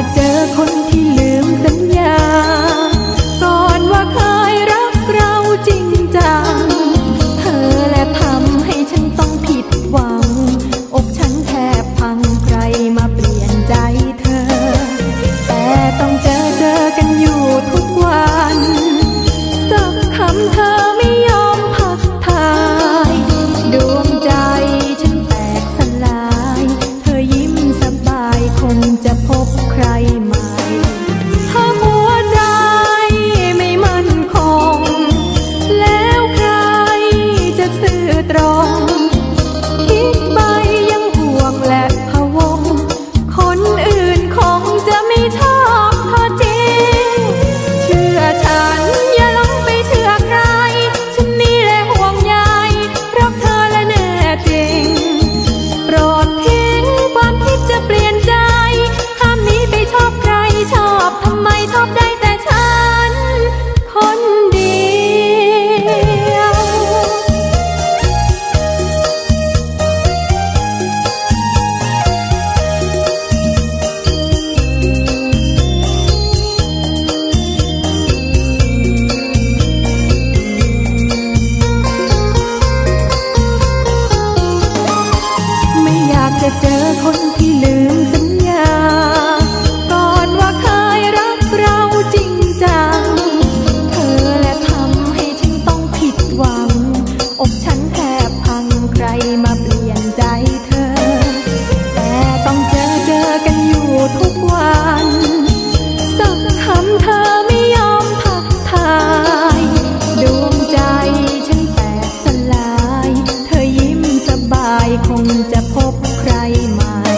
จะเจอคน 中 มาเปลี่ยนใจเธอ แต่ต้องเจอเจอกันอยู่ทุกวันคำเธอไม่ยอมพักทาย ดวงใจฉันแตกสลาย เธอยิ้มสบายคงจะพบใครใหม่